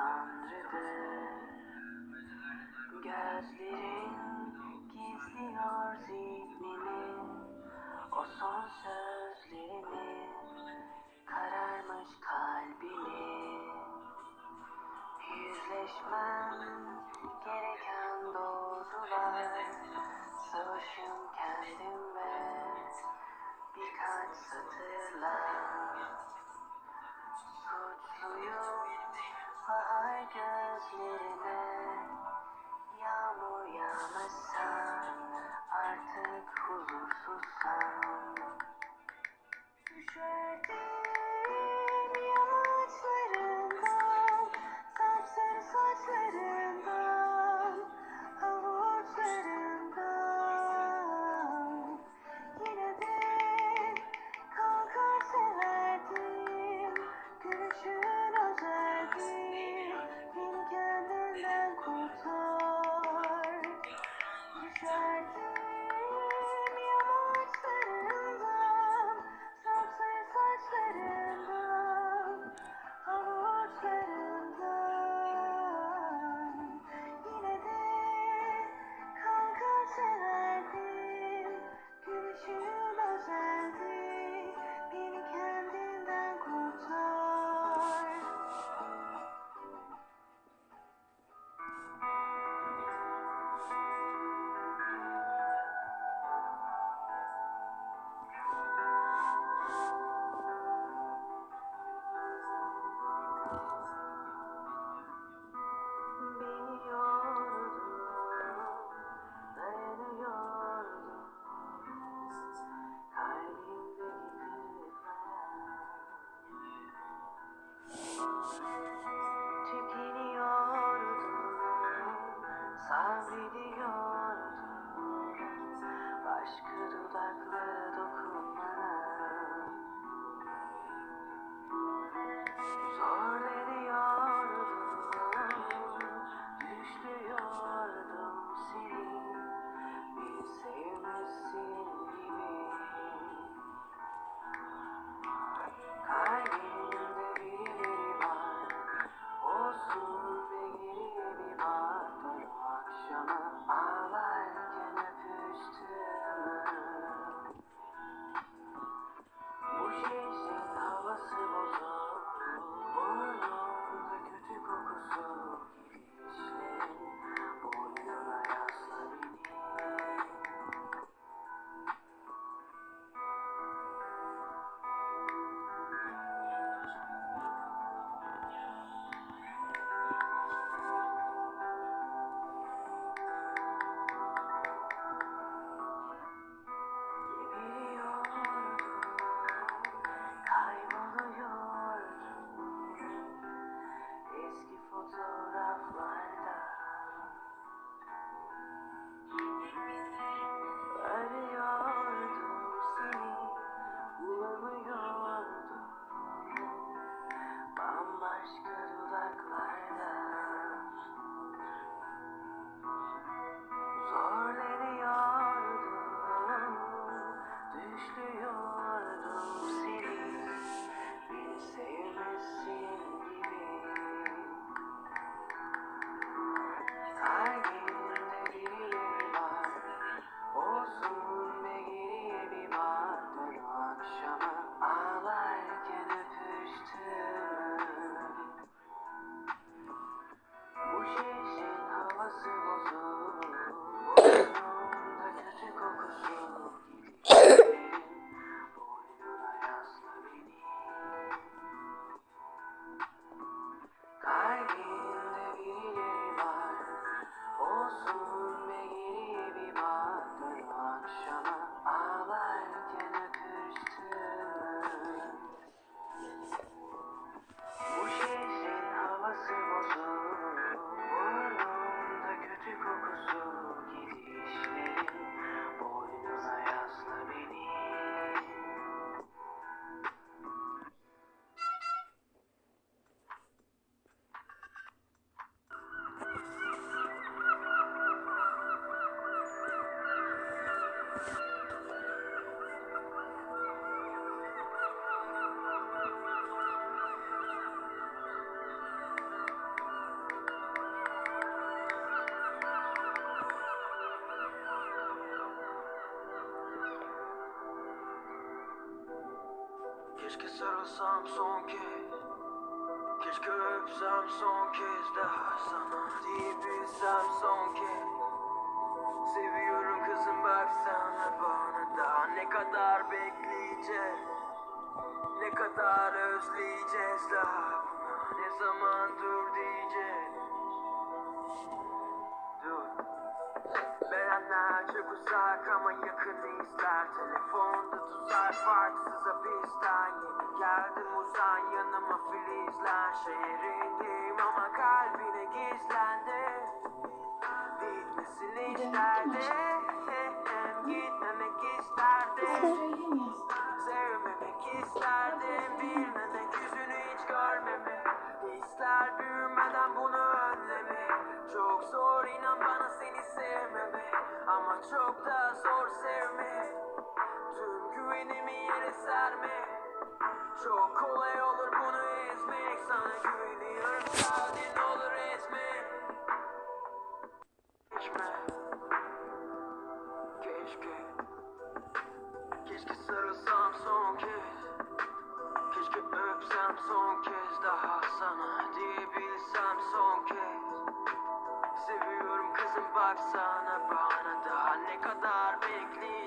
Tanrı'dır. Gözlerin gizliyor zihnini. O son sözlerini Kararmış kalbini. Yüzleşmen gereken doğrular. Savaşım kendimle Birkaç satır. Thank you. Keşke sarılsam son kez. Keşke öpsem son kez. Daha sana diyebilsem son kez. Seviyorum kızım baksana bana daha ne kadar bekleyeceğiz. Ne kadar özleyeceğiz daha buna ne zaman dur diyeceğiz Beğenler çok uzak ama yakın izler Telefonda tuzar farksız hapisten. Yeni geldim uzan yanıma filizlen Şehrindeyim ama kalbine gizlendi. Gitmesini isterdi Gitmemek isterdim. Sevmemek sevmemek Ama çok da zor sevmek Tüm güvenimi yere sermek Çok kolay olur bunu ezmek. Sana güveniyorum sadece ne olur ezme. Geçme Keşke. Keşke sarılsam son kez. Keşke öpsem son kez daha sana diyebilsem son kez baksana bana daha ne kadar bekleyeceğiz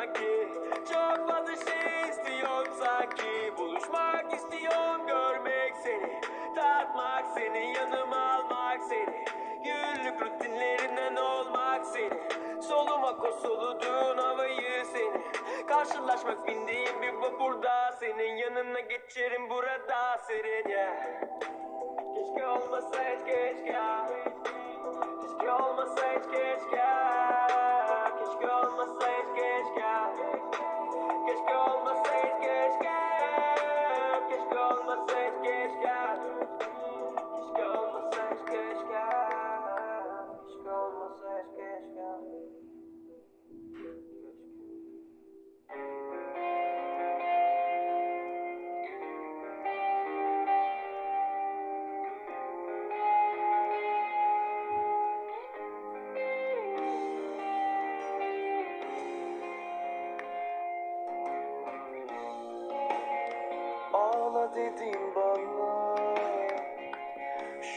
sanki. Çok fazla şey istiyorum sanki. Buluşmak istiyorum görmek seni. Tatmak seni yanıma almak seni. Günlük rutinlerinden olmak seni. Solumak o soluduğun havayı seni. Karşılaşmak bindiğim bir vapurda Senin. Yanına geçerim burada serin ya Keşke olmasa hiç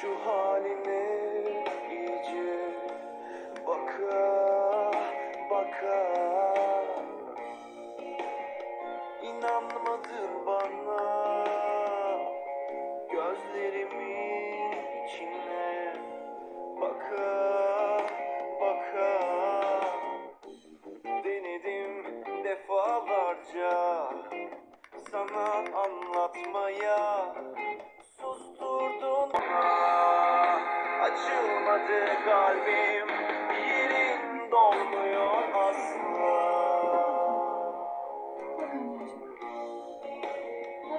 Şu haline